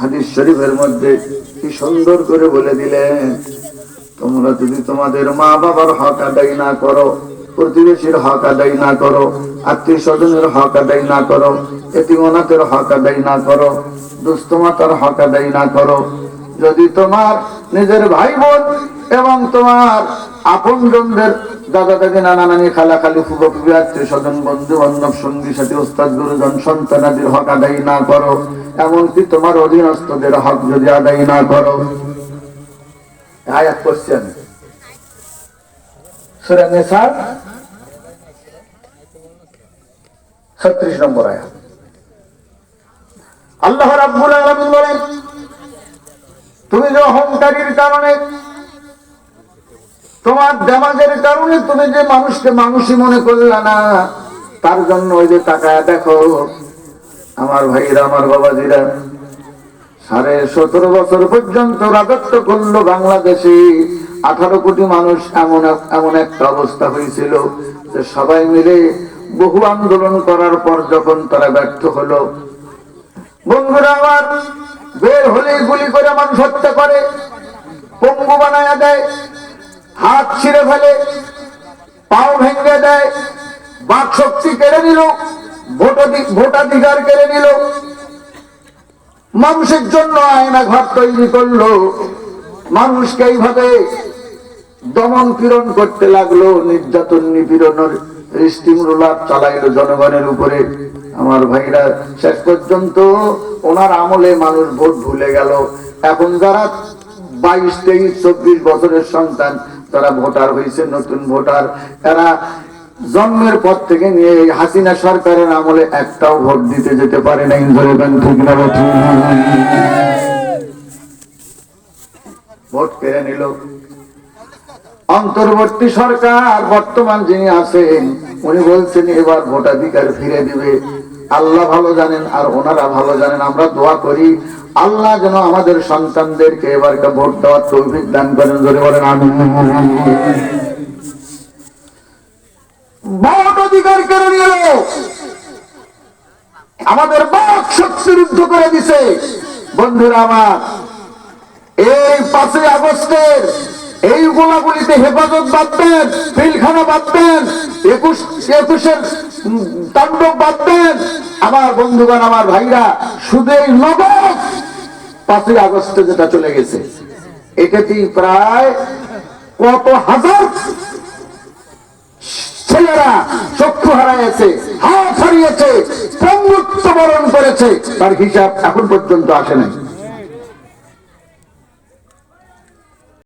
হাদিস শরীফের মধ্যে কি সুন্দর করে বলে দিলেন, তোমরা যদি তোমাদের মা বাবার হক আদায় না করো, প্রতিবেশীর হক আদায় না করো আত্মীয় স্বজনের হক আদায় না করো এতিমনাথের হক আদায় না করো হক আদায় না করো, যদি তোমার নিজের ভাই বোন এবং তোমার আপন জনদের দাদা দাদি নানা নানি খালা খালি ফুবি আত্মীয় স্বজন বন্ধু বান্ধব সঙ্গী, সাথী, ওস্তাদ, গুরুজন সন্তানাদির হক আদায় না করো এমনকি তোমার অধীনস্থদের হক যদি আদায় না করো। আয়াত করছি আমি সুরা নেসার ছত্রিশ নম্বর আয়াত। আল্লাহ রাব্বুল আলামিন বলেন, তুমি যে তুমি যে মানুষকে মানুষই মনে করলা না, তার জন্য ওই যে তাকায় দেখো আমার ভাইরা, আমার বাবাজিরা, সাড়ে সতেরো বছর পর্যন্ত রাজত্ব করল বাংলাদেশে। আঠারো কোটি মানুষ এমন এমন একটা অবস্থা হয়েছিল যে সবাই মিলে বহু আন্দোলন করার পর যখন তারা ব্যর্থ হলো, বন্ধুরা, আমার বের হলে গুলি করে মানুষ হত্যা করে, পঙ্গু বানায় দেয়, হাত ছিঁড়ে ফেলে, পাও ভেঙে দেয় বাক শক্তি কেড়ে নিল। ভোটাধিকার কেড়ে নিল। মানুষের জন্য আয়না ঘর তৈরি করল। মানুষকে এইভাবে দমন পীড়ন করতে লাগল। নির্যাতন নিপীড়নের স্টিম রোলার জনগণের উপরে। আমার ভাইরা, শেষ পর্যন্ত ওনার আমলে মানুষ ভোট ভুলে গেল। এখন যারা বাইশ, তেইশ, চব্বিশ বছরের সন্তান, তারা ভোটার হয়েছে, নতুন ভোটার। এরা জন্মের পর থেকে নিয়ে হাসিনা সরকারের আমলে একটাও ভোট দিতে যেতে পারে না ইন্দ্রের ঠিক না ভোট কেড়ে নিল অন্তর্বর্তী সরকার, বর্তমান যিনি আছেন, উনি বলছেন, এবার ভোটাধিকার ফিরে দিবে। আল্লাহ ভালো জানেন আর ওনারা ভালো জানেন, আমরা দোয়া করি, আল্লাহ যেন আমাদের সন্তানদেরকে এবারকার ভোট দেওয়ার তৌফিক দান করেন ধরে বলেন আমি ভোট অধিকার কেড়ে নিল আমাদের বাক শক্তি রুদ্ধ করে দিছে। বন্ধুরা আমার, এই পাঁচই আগস্টের এই গোলাগুলিতে হেফাজত বাঁধবেন পিলখানা বাঁধবেন একুশ, একুশের তাণ্ডব বাঁধবেন আমার বন্ধুগণ, আমার ভাইরা, শুধু এই নগদ পাঁচই আগস্টে যেটা চলে গেছে, এটাতেই প্রায় কত হাজার ছেলেরা চক্ষু হারাইছে হাত হারিয়েছে বরণ করেছে তার হিসাব এখন পর্যন্ত আসে নাই।